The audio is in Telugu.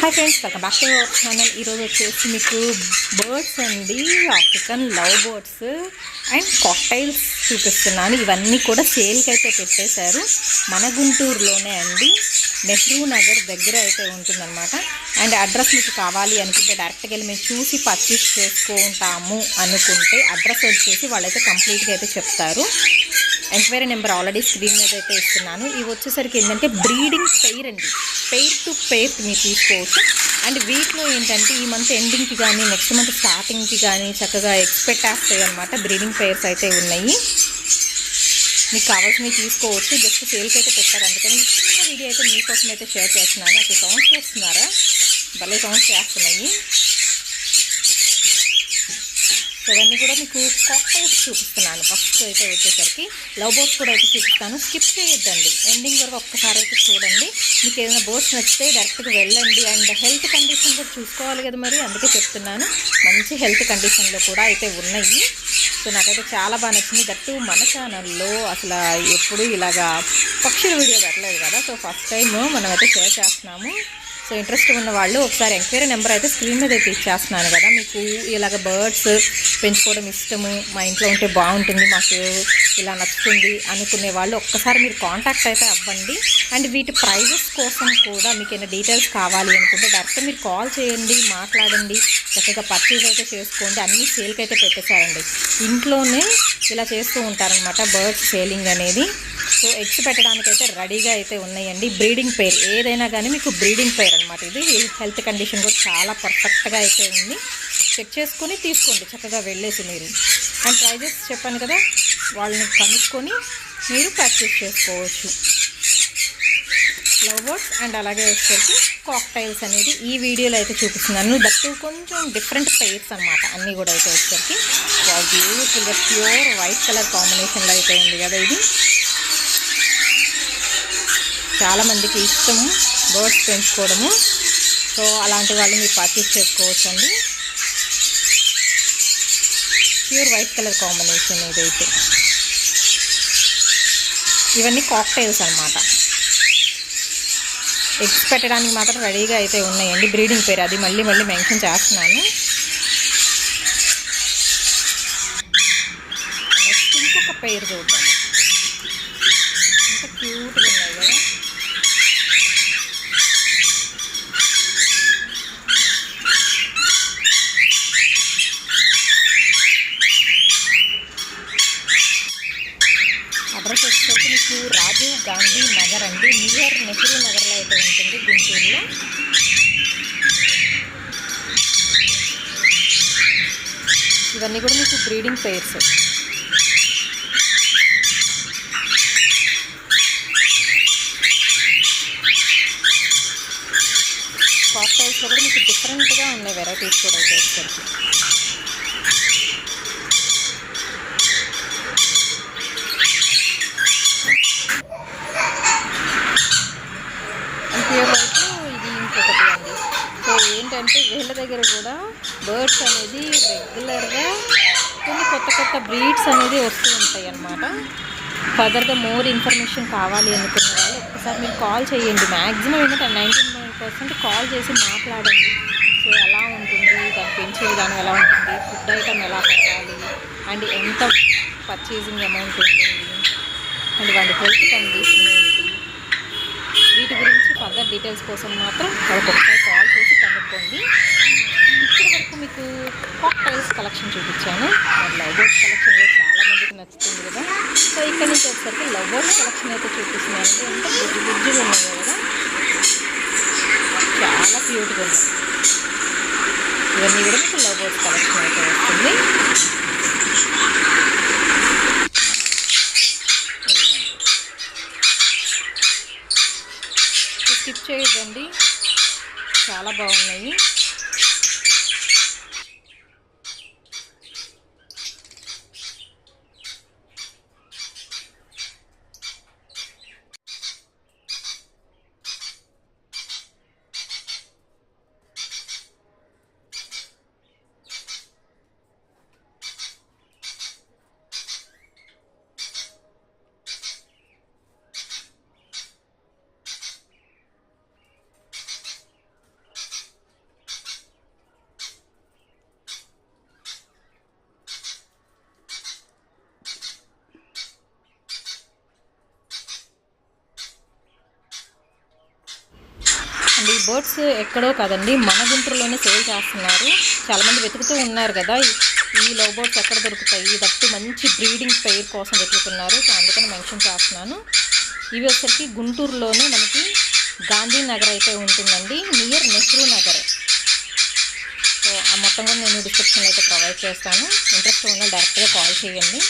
Hi friends welcome back to our channel ఈరోజు వచ్చేసి మీకు బర్డ్స్ అండి African love birds and cockatiels చూపిస్తున్నాను. ఇవన్నీ కూడా సేల్కి అయితే పెట్టేశారు. మన గుంటూరులోనే అండి. నెహ్రూ నగర్ దగ్గర అయితే ఉంటుందన్నమాట. అండ్ అడ్రస్ మీకు కావాలి అనుకుంటే డైరెక్ట్గా వెళ్ళి మేము చూసి పర్చేస్ చేసుకుంటాము అనుకుంటే అడ్రస్ వచ్చేసి వాళ్ళైతే కంప్లీట్గా అయితే చెప్తారు. ఎంక్వైరీ నెంబర్ ఆల్రెడీ స్క్రీన్ మీద అయితే ఇస్తున్నాను. ఇవి వచ్చేసరికి ఏంటంటే బ్రీడింగ్ పెయిర్ అండి. పెయిర్ టు పెయిర్ మీరు తీసుకోవచ్చు. అండ్ వీటిలో ఏంటంటే ఈ మంత్ ఎండింగ్కి కానీ నెక్స్ట్ మంత్ స్టార్టింగ్కి కానీ చక్కగా ఎక్స్పెక్ట్ చేస్తాయి అనమాట బ్రీడింగ్ పెయిర్స్ అయితే ఉన్నాయి. మీకు కావాల్సినవి తీసుకోవచ్చు. జస్ట్ సేల్కి అయితే పెట్టారు అందుకని చిన్న వీడియో అయితే మీకోసం అయితే షేర్ చేస్తున్నాను అసలు సౌండ్స్ చేస్తున్నారా భలే సౌండ్స్ చేస్తున్నాయి. సో ఇవన్నీ కూడా మీకు కాక్టైల్స్ చూపిస్తున్నాను. ఫస్ట్ అయితే వచ్చేసరికి లవ్ బోట్స్ కూడా అయితే చూపిస్తాను. స్కిప్ చేయొద్దండి. ఎండింగ్ వరకు ఒక్కసారి అయితే చూడండి. మీకు ఏదైనా బోట్స్ నచ్చితే డైరెక్ట్గా వెళ్ళండి. అండ్ హెల్త్ కండిషన్ కూడా చూసుకోవాలి కదా మరి. అందుకే చెప్తున్నాను. మంచి హెల్త్ కండిషన్లో కూడా అయితే ఉన్నాయి. సో నాకైతే చాలా బాగా నచ్చింది. దట్టు మన ఛానల్లో అసలు ఎప్పుడు ఇలాగా పక్షుల వీడియో పెట్టలేదు కదా. సో ఫస్ట్ టైం మనం అయితే షేర్ చేస్తున్నాము. సో ఇంట్రెస్ట్ ఉన్న వాళ్ళు ఒకసారి ఎంక్వైరీ నెంబర్ అయితే స్క్రీన్ మీద అయితే ఇచ్చేస్తున్నాను కదా. మీకు ఇలాగ బర్డ్స్ పెంచుకోవడం ఇష్టము మా ఇంట్లో ఉంటే బాగుంటుంది మాకు ఇలా నచ్చుతుంది అనుకునే వాళ్ళు ఒక్కసారి మీరు కాంటాక్ట్ అయితే అవ్వండి. అండ్ వీటి ప్రైజెస్ కోసం కూడా మీకు ఏమైనా డీటెయిల్స్ కావాలి అనుకుంటే డైరెక్ట్ మీరు కాల్ చేయండి మాట్లాడండి చక్కగా పర్చేజ్ అయితే చేసుకోండి అన్నీ సేల్కి అయితే పెట్టేశారండి ఇంట్లోనే ఇలా చేస్తూ ఉంటారనమాట బర్డ్స్ సేలింగ్ అనేది. సో ఎగ్స్ పెట్టడానికి అయితే రెడీగా అయితే ఉన్నాయండి. బ్రీడింగ్ పేర్ ఏదైనా కానీ మీకు బ్రీడింగ్ పేర్ అనమాట ఇది. హెల్త్ కండిషన్ కూడా చాలా పర్ఫెక్ట్గా అయితే ఉంది. చెక్ చేసుకొని తీసుకోండి చక్కగా వెళ్ళేసి మీరు. అండ్ ప్రైజెస్ చెప్పాను కదా వాళ్ళని కనుక్కొని మీరు ప్రాక్టీస్ చేసుకోవచ్చు. లవ్ బర్డ్స్ అండ్ అలాగే వచ్చేసి కాక్టైల్స్ అనేది ఈ వీడియోలో అయితే చూపిస్తున్నాను. దట్ కొంచెం డిఫరెంట్ టైప్స్ అనమాట అన్నీ కూడా అయితే వచ్చేసరికి బ్యూటిఫుల్గా ప్యూర్ వైట్ కలర్ కాంబినేషన్లో అయితే ఉంది కదా ఇది. చాలామందికి ఇష్టము బర్డ్స్ పెంచుకోవడము. సో అలాంటి వాళ్ళు మీరు పర్చేస్ చేసుకోవచ్చండి. ప్యూర్ వైట్ కలర్ కాంబినేషన్ ఇదైతే ఇవన్నీ కాక్టైల్స్ అనమాట ఎగ్స్ పెట్టడానికి మాత్రం రెడీగా అయితే ఉన్నాయండి. బ్రీడింగ్ పేరు అది మళ్ళీ మళ్ళీ మెన్షన్ చేస్తున్నాను. నెక్స్ట్ ఇంకొక పేరు చూద్దాం ఎంత క్యూట్గా ఉన్నాయి కదా అడ్రస్ మీకు రాజీవ్ గాంధీ నగర్ అండి. నియర్ నెహ్రూ నగర్లో అయితే ఉంటుంది? గుంటూరులో? ఇవన్నీ కూడా మీకు బ్రీడింగ్ పేర్స్. కాస్ట్ కాక్టైల్స్లో కూడా మీకు డిఫరెంట్గా ఉన్నాయి వెరైటీస్ కూడా అయితే వచ్చేసరికి ప్యూర్ ఇది ఇంకొకటి అండి. సో ఏంటంటే వీళ్ళ దగ్గర కూడా బర్డ్స్ అనేది రెగ్యులర్గా కొన్ని కొత్త కొత్త బ్రీడ్స్ అనేది వస్తూ ఉంటాయి అన్నమాట. ఫర్దర్గా మోర్ ఇన్ఫర్మేషన్ కావాలి అనుకున్న వాళ్ళు ఒక్కసారి మీరు కాల్ చేయండి. మ్యాక్సిమం ఏంటంటే నైంటీ నైన్ పర్సెంట్ కాల్ చేసి మాట్లాడండి. సో ఎలా ఉంటుంది దాన్ని పెంచే విధానం ఎలా ఉంటుంది ఫుడ్ ఐటమ్ ఎలా పెట్టాలి అండ్ ఎంత పర్చేసింగ్ అమౌంట్ ఉంటుంది అండ్ వాళ్ళ హెల్త్ కండిషన్ ఏంటి వీటి గురించి ఫర్దర్ డీటెయిల్స్ కోసం మాత్రం వాళ్ళకి ఒకసారి కాల్ చేసి కనుక్కోండి. ఇప్పటి వరకు మీకు కాక్టైల్స్ కలెక్షన్ చూపించాను. మరి లవ్ బర్డ్స్ కలెక్షన్ చాలా మందికి నచ్చుతుంది కదా. సో ఇక్కడ నుంచి వచ్చేసరికి లవ్ బర్డ్స్ కలెక్షన్ అయితే చూపిస్తున్నాను. ఎంత బుజ్జి బుజ్జిగా ఉన్నాయి కదా. చాలా క్యూట్గా ఉన్నాయి. ఇవన్నీ కూడా మీకు లవ్ బర్డ్స్ కలెక్షన్ బాగున్నాయి బర్డ్స్ ఎక్కడో కాదండి మన గుంటూరులోనే సేల్ చేస్తున్నారు. చాలామంది వెతుకుతూ ఉన్నారు కదా ఈ- లవ్ బర్డ్స్ ఎక్కడ దొరుకుతాయి? దట్టు మంచి బ్రీడింగ్ పెయిర్ కోసం వెతుకుతున్నారు. సో అందుకని మెన్షన్ చేస్తున్నాను. ఇవి వచ్చరికి గుంటూరులోనే మనకి గాంధీనగర్ అయితే ఉంటుందండి నియర్ నెహ్రూ నగర్. సో ఆ మొత్తం కూడా నేను డిస్క్రిప్షన్లో అయితే ప్రొవైడ్ చేస్తాను. ఇంట్రెస్ట్ ఉన్న డైరెక్ట్గా కాల్ చేయండి.